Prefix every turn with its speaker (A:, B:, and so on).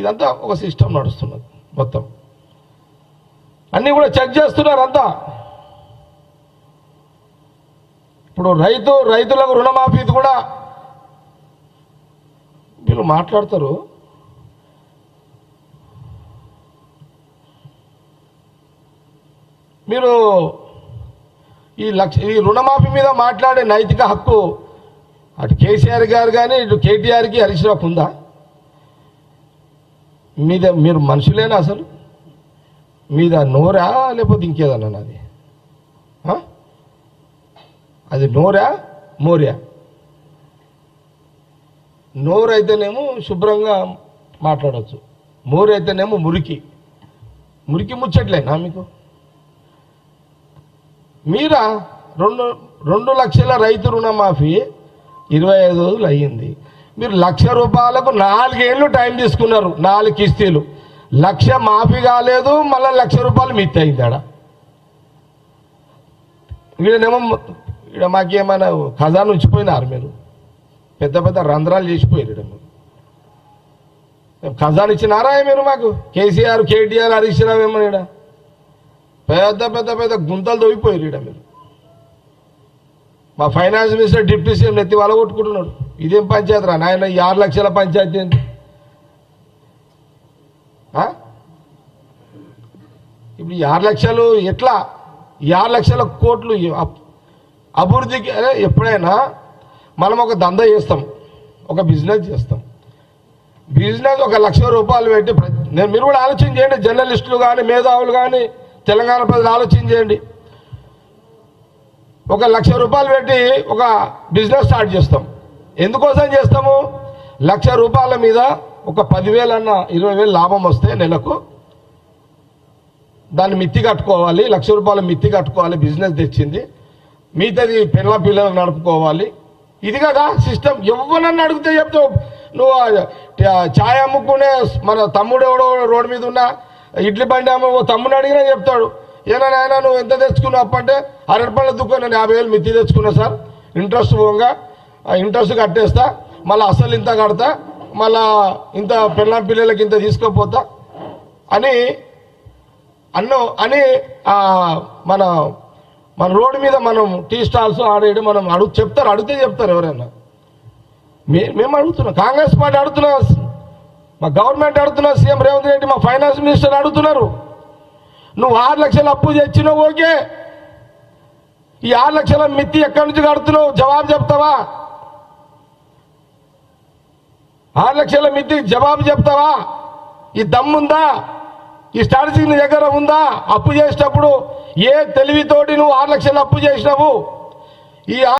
A: ఇదంతా ఒక సిస్టమ్ నడుస్తున్నది మొత్తం. అన్నీ కూడా చెక్ చేస్తున్నారు అంతా. ఇప్పుడు రైతు రైతులకు రుణమాఫీది కూడా. వీళ్ళు మాట్లాడతారు. మీరు ఈ లక్ష ఈ రుణమాఫీ మీద మాట్లాడే నైతిక హక్కు అటు కేసీఆర్ గారు కానీ ఇటు కేటీఆర్కి హరీష్ రావుకు ఉందా? మీద మీరు మనుషులేనా అసలు? మీద నోరా లేకపోతే ఇంకేదన్నా అది అది నోరా? మోర్యా? నోరు అయితేనేమో శుభ్రంగా మాట్లాడచ్చు. మోరు అయితేనేమో మురికి. మురికి ముచ్చట్లేనా మీకు? మీరా రెండు రెండు లక్షల రైతు రుణమాఫీ ఇరవై ఐదు రోజులు అయ్యింది. మీరు లక్ష రూపాయలకు నాలుగేళ్ళు టైం తీసుకున్నారు నాలుగు కిస్తీలు. లక్ష మాఫీ కాలేదు మళ్ళీ లక్ష రూపాయలు మిత్తి అయింది ఆడ వీడనేమో ఇక్కడ మాకేమైనా ఖజానా ఉంచిపోయినారు మీరు? పెద్ద పెద్ద రంధ్రాలు చేసిపోయారు ఈడ మీరు. మేము ఖజానా ఇచ్చినారా మీరు మాకు? కేసీఆర్ కేటీఆర్ హరీష్ రావు ఏమని ఈడ. పెద్ద పెద్ద పెద్ద గుంతలు తవ్విపోయారు ఈడ మీరు. మా ఫైనాన్స్ మినిస్టర్ డిప్యూటీ సీఎం నెత్తి వాళ్ళ కొట్టుకుంటున్నాడు. ఇదేం పంచాయతీ రా? నాయన ఈ ఆరు లక్షల పంచాయతీ ఏంటి ఇప్పుడు ఈ ఆరు లక్షలు ఎట్లా? ఈ ఆరు లక్షల కోట్లు అభివృద్ధికి ఎప్పుడైనా మనం ఒక దంద చేస్తాం. ఒక బిజినెస్ చేస్తాం. బిజినెస్ ఒక లక్ష రూపాయలు పెట్టి నేను మీరు కూడా ఆలోచన చేయండి. జర్నలిస్టులు కానీ మేధావులు కానీ తెలంగాణ ప్రజలు ఆలోచన చేయండి. ఒక లక్ష రూపాయలు పెట్టి ఒక బిజినెస్ స్టార్ట్ చేస్తాం. ఎందుకోసం చేస్తాము? లక్ష రూపాయల మీద ఒక పదివేలు అన్న ఇరవై వేలు లాభం వస్తే నెలకు దాన్ని మిత్తి కట్టుకోవాలి లక్ష రూపాయల మిత్తి కట్టుకోవాలి బిజినెస్ తెచ్చింది. మిగతాది పిల్ల పిల్లలు నడుపుకోవాలి. ఇది కదా సిస్టమ్ ఎవరన్నా అడిగితే చెప్తావు నువ్వు ఛాయ్ అమ్ముకునే మన తమ్ముడు ఎవడో రోడ్డు మీద ఉన్న ఇడ్లీ బండి అమ్మ ఓ తమ్ముడు అడిగినా చెప్తాడు. ఏనా నాయన నువ్వు ఎంత తెచ్చుకున్నావు అప్ప అంటే అరటి పళ్ళ దుకాణం యాభై వేలు మిత్తి తెచ్చుకున్నా సార్. ఇంట్రెస్ట్ పోగా ఇంట్రెస్ట్ కట్టేస్తా మళ్ళీ అసలు ఇంత కడతా మళ్ళా ఇంత పిల్ల పిల్లలకి ఇంత తీసుకుపోతా అని అన్నో అని మన మన రోడ్డు మీద మనం టీ స్టాల్స్ ఆడేయడం మనం అడుగు చెప్తారు అడిగితే చెప్తారు ఎవరైనా. మే మేము అడుగుతున్నాం కాంగ్రెస్ పార్టీ అడుగుతున్నా మా గవర్నమెంట్ అడుగుతున్నా సీఎం రేవంత్ రెడ్డి మా ఫైనాన్స్ మినిస్టర్ అడుగుతున్నారు. నువ్వు ఆరు లక్షలు అప్పు తెచ్చినావు ఓకే? ఈ ఆరు లక్షల మిత్తి ఎక్కడి నుంచి కడుతున్నావు? జవాబు చెప్తావా? ఆరు లక్షల మిత్తి జవాబు చెప్తావా? ఈ దమ్ముందా? ఈ స్ట్రాటజీ నీ దగ్గర ఉందా? అప్పు చేసేటప్పుడు ఏ తెలివితోటి నువ్వు ఆరు లక్షలు అప్పు చేసినావు? ఈ